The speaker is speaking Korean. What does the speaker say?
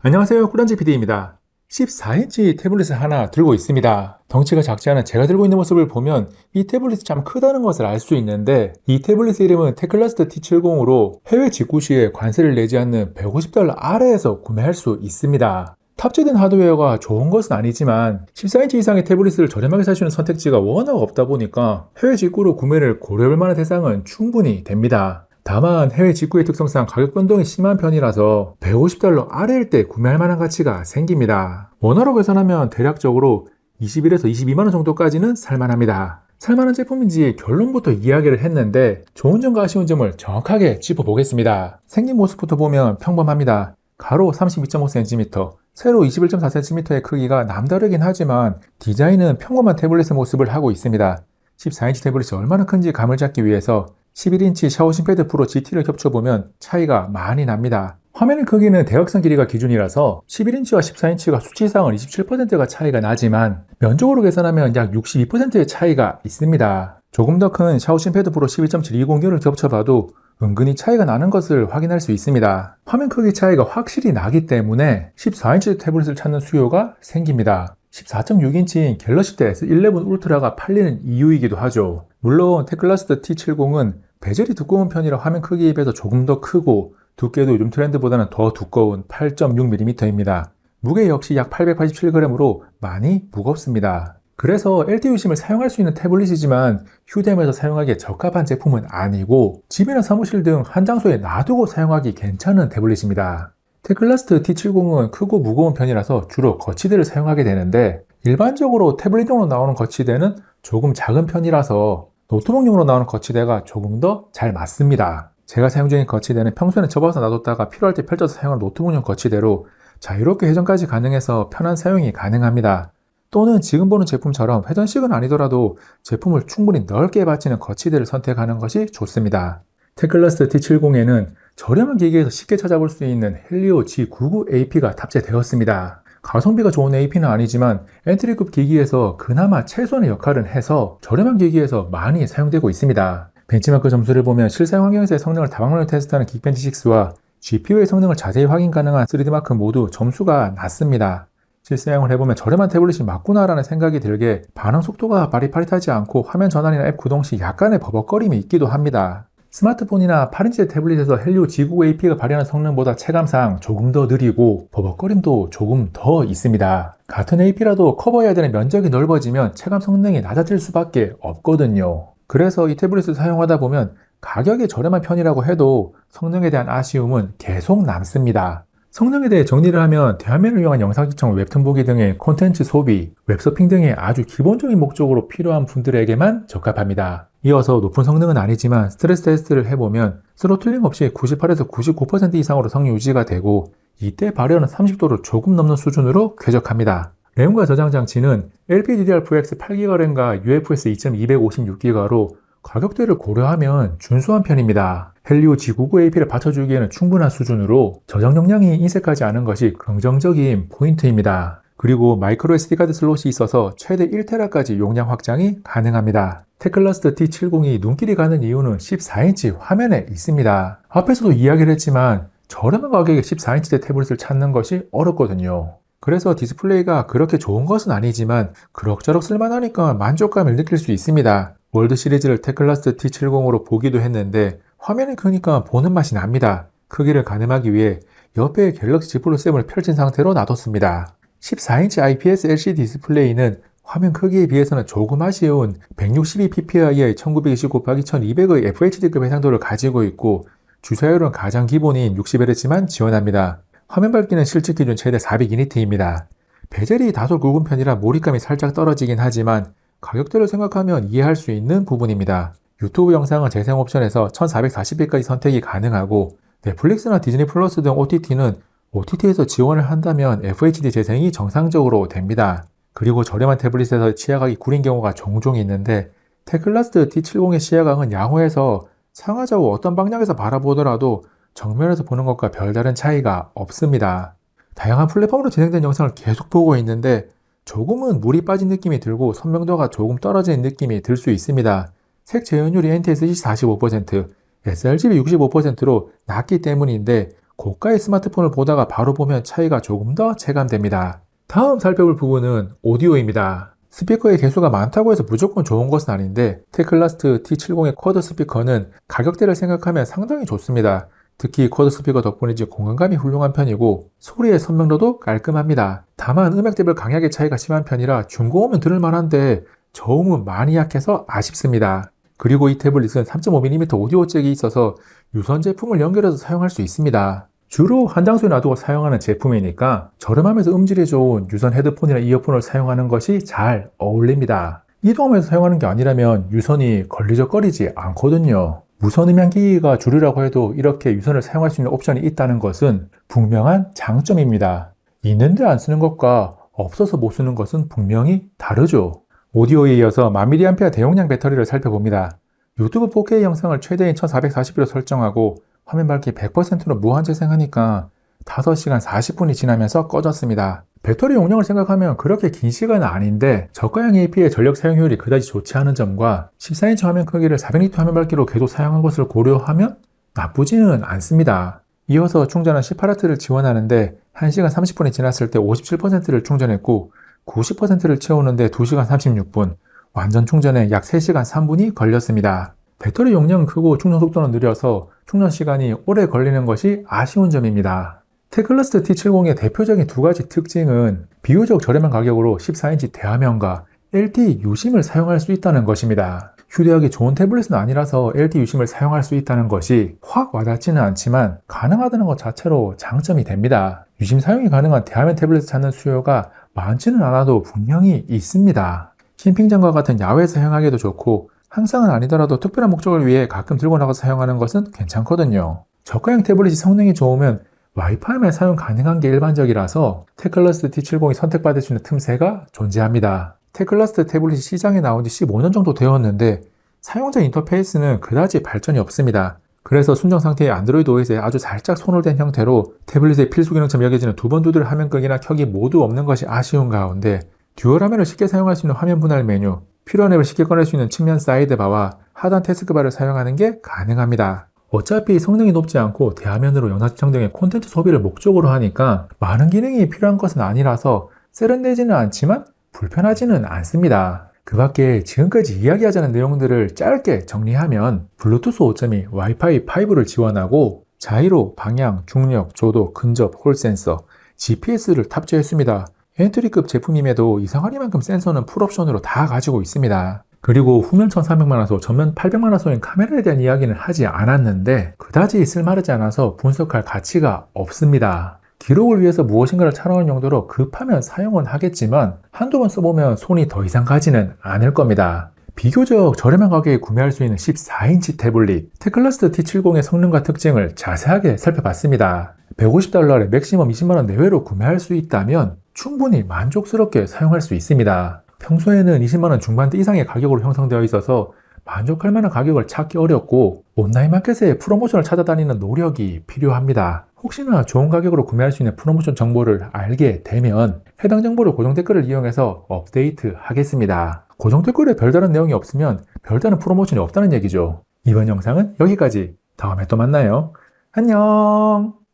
안녕하세요. 꾸란지 PD입니다. 14인치 태블릿을 하나 들고 있습니다. 덩치가 작지 않은 제가 들고 있는 모습을 보면 이 태블릿이 참 크다는 것을 알 수 있는데 이 태블릿 이름은 테클라스트 T70으로 해외 직구 시에 관세를 내지 않는 150달러 아래에서 구매할 수 있습니다. 탑재된 하드웨어가 좋은 것은 아니지만 14인치 이상의 태블릿을 저렴하게 살수 있는 선택지가 워낙 없다 보니까 해외 직구로 구매를 고려할 만한 대상은 충분히 됩니다. 다만 해외 직구의 특성상 가격 변동이 심한 편이라서 150달러 아래일 때 구매할 만한 가치가 생깁니다. 원화로 계산하면 대략적으로 21에서 22만원 정도까지는 살만합니다. 살만한 제품인지 결론부터 이야기를 했는데 좋은 점과 아쉬운 점을 정확하게 짚어보겠습니다. 생긴 모습부터 보면 평범합니다. 가로 32.5cm, 세로 21.4cm의 크기가 남다르긴 하지만 디자인은 평범한 태블릿의 모습을 하고 있습니다. 14인치 태블릿이 얼마나 큰지 감을 잡기 위해서 11인치 샤오신 패드 프로 GT를 겹쳐보면 차이가 많이 납니다. 화면 크기는 대각선 길이가 기준이라서 11인치와 14인치가 수치상은 27%가 차이가 나지만 면적으로 계산하면 약 62%의 차이가 있습니다. 조금 더 큰 샤오신 패드 프로 11.720을 겹쳐봐도 은근히 차이가 나는 것을 확인할 수 있습니다. 화면 크기 차이가 확실히 나기 때문에 14인치 태블릿을 찾는 수요가 생깁니다. 14.6인치인 갤럭시 때 S11 울트라가 팔리는 이유이기도 하죠. 물론 테클라스트 T70은 베젤이 두꺼운 편이라 화면 크기에 비해서 조금 더 크고 두께도 요즘 트렌드보다는 더 두꺼운 8.6mm입니다. 무게 역시 약 887g으로 많이 무겁습니다. 그래서 LTU-심을 사용할 수 있는 태블릿이지만 휴대용에서 사용하기에 적합한 제품은 아니고 집이나 사무실 등 한 장소에 놔두고 사용하기 괜찮은 태블릿입니다. 테클라스트 T70은 크고 무거운 편이라서 주로 거치대를 사용하게 되는데 일반적으로 태블릿용으로 나오는 거치대는 조금 작은 편이라서 노트북용으로 나오는 거치대가 조금 더 잘 맞습니다. 제가 사용 중인 거치대는 평소에는 접어서 놔뒀다가 필요할 때 펼쳐서 사용하는 노트북용 거치대로 자유롭게 회전까지 가능해서 편한 사용이 가능합니다. 또는 지금 보는 제품처럼 회전식은 아니더라도 제품을 충분히 넓게 받치는 거치대를 선택하는 것이 좋습니다. 테클러스트 T70에는 저렴한 기기에서 쉽게 찾아볼 수 있는 헬리오 G99AP가 탑재되었습니다. 가성비가 좋은 AP는 아니지만 엔트리급 기기에서 그나마 최소한의 역할은 해서 저렴한 기기에서 많이 사용되고 있습니다. 벤치마크 점수를 보면 실사용 환경에서의 성능을 다방면으로 테스트하는 긱벤치6와 GPU의 성능을 자세히 확인 가능한 3D마크 모두 점수가 낮습니다. 실사용을 해보면 저렴한 태블릿이 맞구나라는 생각이 들게 반응 속도가 빠릿빠릿하지 않고 화면 전환이나 앱 구동 시 약간의 버벅거림이 있기도 합니다. 스마트폰이나 8인치 태블릿에서 헬리오 G9 AP가 발휘하는 성능보다 체감상 조금 더 느리고 버벅거림도 조금 더 있습니다. 같은 AP라도 커버해야 되는 면적이 넓어지면 체감 성능이 낮아질 수밖에 없거든요. 그래서 이 태블릿을 사용하다 보면 가격이 저렴한 편이라고 해도 성능에 대한 아쉬움은 계속 남습니다. 성능에 대해 정리를 하면 대화면을 이용한 영상 시청, 웹툰 보기 등의 콘텐츠 소비, 웹서핑 등의 아주 기본적인 목적으로 필요한 분들에게만 적합합니다. 이어서 높은 성능은 아니지만 스트레스 테스트를 해보면 스로틀링 없이 98에서 99% 이상으로 성능 유지가 되고 이때 발열은 30도를 조금 넘는 수준으로 쾌적합니다. 램과 저장 장치는 LPDDR4X 8GB 램과 UFS 2.256GB로 가격대를 고려하면 준수한 편입니다. 헬리오 G99AP를 받쳐주기에는 충분한 수준으로 저장 용량이 인색하지 않은 것이 긍정적인 포인트입니다. 그리고 마이크로 SD카드 슬롯이 있어서 최대 1테라까지 용량 확장이 가능합니다. 테클러스트 T70이 눈길이 가는 이유는 14인치 화면에 있습니다. 앞에서도 이야기를 했지만 저렴한 가격에 14인치대 태블릿을 찾는 것이 어렵거든요. 그래서 디스플레이가 그렇게 좋은 것은 아니지만 그럭저럭 쓸만하니까 만족감을 느낄 수 있습니다. 월드 시리즈를 테클라스 T70으로 보기도 했는데 화면이 크니까 보는 맛이 납니다. 크기를 가늠하기 위해 옆에 갤럭시 Z 플러스 7을 펼친 상태로 놔뒀습니다. 14인치 IPS LCD 디스플레이는 화면 크기에 비해서는 조금 아쉬운 162ppi의 1920 곱하기 1200의 FHD급 해상도를 가지고 있고 주사율은 가장 기본인 60Hz만 지원합니다. 화면 밝기는 실측 기준 최대 400인니트입니다. 베젤이 다소 굵은 편이라 몰입감이 살짝 떨어지긴 하지만 가격대를 생각하면 이해할 수 있는 부분입니다. 유튜브 영상은 재생 옵션에서 1440p까지 선택이 가능하고 넷플릭스나 디즈니 플러스 등 OTT는 OTT에서 지원을 한다면 FHD 재생이 정상적으로 됩니다. 그리고 저렴한 태블릿에서 시야각이 구린 경우가 종종 있는데 테클라스트 T70의 시야각은 양호해서 상하좌우 어떤 방향에서 바라보더라도 정면에서 보는 것과 별다른 차이가 없습니다. 다양한 플랫폼으로 진행된 영상을 계속 보고 있는데 조금은 물이 빠진 느낌이 들고 선명도가 조금 떨어지는 느낌이 들 수 있습니다. 색 재현율이 NTSC 45%, sRGB 65%로 낮기 때문인데 고가의 스마트폰을 보다가 바로 보면 차이가 조금 더 체감됩니다. 다음 살펴볼 부분은 오디오입니다. 스피커의 개수가 많다고 해서 무조건 좋은 것은 아닌데 테클라스트 T70의 쿼드 스피커는 가격대를 생각하면 상당히 좋습니다. 특히 쿼드 스피커 덕분인지 공간감이 훌륭한 편이고 소리의 선명도도 깔끔합니다. 다만 음역 대별 강약의 차이가 심한 편이라 중고음은 들을 만한데 저음은 많이 약해서 아쉽습니다. 그리고 이 태블릿은 3.5mm 오디오 잭이 있어서 유선 제품을 연결해서 사용할 수 있습니다. 주로 한 장소에 놔두고 사용하는 제품이니까 저렴하면서 음질이 좋은 유선 헤드폰이나 이어폰을 사용하는 것이 잘 어울립니다. 이동하면서 사용하는 게 아니라면 유선이 걸리적거리지 않거든요. 무선 음향기기가 주류라고 해도 이렇게 유선을 사용할 수 있는 옵션이 있다는 것은 분명한 장점입니다. 있는데 안 쓰는 것과 없어서 못 쓰는 것은 분명히 다르죠. 오디오에 이어서 1000mAh 대용량 배터리를 살펴봅니다. 유튜브 4K 영상을 최대인 1440p로 설정하고 화면 밝기 100%로 무한 재생하니까 5시간 40분이 지나면서 꺼졌습니다. 배터리 용량을 생각하면 그렇게 긴 시간은 아닌데 저가형 AP의 전력 사용 효율이 그다지 좋지 않은 점과 14인치 화면 크기를 400니트 화면 밝기로 계속 사용한 것을 고려하면 나쁘지는 않습니다. 이어서 충전은 18W를 지원하는데 1시간 30분이 지났을 때 57%를 충전했고 90%를 채우는데 2시간 36분, 완전 충전에 약 3시간 3분이 걸렸습니다. 배터리 용량은 크고 충전 속도는 느려서 충전 시간이 오래 걸리는 것이 아쉬운 점입니다. 테클러스트 T70의 대표적인 두 가지 특징은 비교적 저렴한 가격으로 14인치 대화면과 LTE 유심을 사용할 수 있다는 것입니다. 휴대하기 좋은 태블릿은 아니라서 LTE 유심을 사용할 수 있다는 것이 확 와닿지는 않지만 가능하다는 것 자체로 장점이 됩니다. 유심 사용이 가능한 대화면 태블릿을 찾는 수요가 많지는 않아도 분명히 있습니다. 캠핑장과 같은 야외 사용하기도 좋고 항상은 아니더라도 특별한 목적을 위해 가끔 들고 나가서 사용하는 것은 괜찮거든요. 저가형 태블릿이 성능이 좋으면 와이파이만 사용 가능한 게 일반적이라서 테클러스트 T70이 선택받을 수 있는 틈새가 존재합니다. 테클러스트 태블릿이 시장에 나온 지 15년 정도 되었는데 사용자 인터페이스는 그다지 발전이 없습니다. 그래서 순정 상태의 안드로이드 OS에 아주 살짝 손을 댄 형태로 태블릿의 필수 기능처럼 여겨지는 두 번 두드려 화면 끄기나 켜기 모두 없는 것이 아쉬운 가운데 듀얼 화면을 쉽게 사용할 수 있는 화면 분할 메뉴, 필요한 앱을 쉽게 꺼낼 수 있는 측면 사이드바와 하단 태스크바를 사용하는 게 가능합니다. 어차피 성능이 높지 않고 대화면으로 영상 시청 등의 콘텐츠 소비를 목적으로 하니까 많은 기능이 필요한 것은 아니라서 세련되지는 않지만 불편하지는 않습니다. 그 밖에 지금까지 이야기하자는 내용들을 짧게 정리하면 블루투스 5.2, 와이파이 5를 지원하고 자이로, 방향, 중력, 조도, 근접, 홀 센서, GPS를 탑재했습니다. 엔트리급 제품임에도 이상하리만큼 센서는 풀옵션으로 다 가지고 있습니다. 그리고 후면 1300만화소, 전면 800만화소인 카메라에 대한 이야기는 하지 않았는데 그다지 쓸만하지 않아서 분석할 가치가 없습니다. 기록을 위해서 무엇인가를 촬영하는 용도로 급하면 사용은 하겠지만 한두 번 써보면 손이 더 이상 가지는 않을 겁니다. 비교적 저렴한 가격에 구매할 수 있는 14인치 태블릿 테클러스트 T70의 성능과 특징을 자세하게 살펴봤습니다. 150달러에 맥시멈 20만원 내외로 구매할 수 있다면 충분히 만족스럽게 사용할 수 있습니다. 평소에는 20만원 중반대 이상의 가격으로 형성되어 있어서 만족할 만한 가격을 찾기 어렵고 온라인 마켓에 프로모션을 찾아다니는 노력이 필요합니다. 혹시나 좋은 가격으로 구매할 수 있는 프로모션 정보를 알게 되면 해당 정보를 고정 댓글을 이용해서 업데이트 하겠습니다. 고정 댓글에 별다른 내용이 없으면 별다른 프로모션이 없다는 얘기죠. 이번 영상은 여기까지. 다음에 또 만나요. 안녕!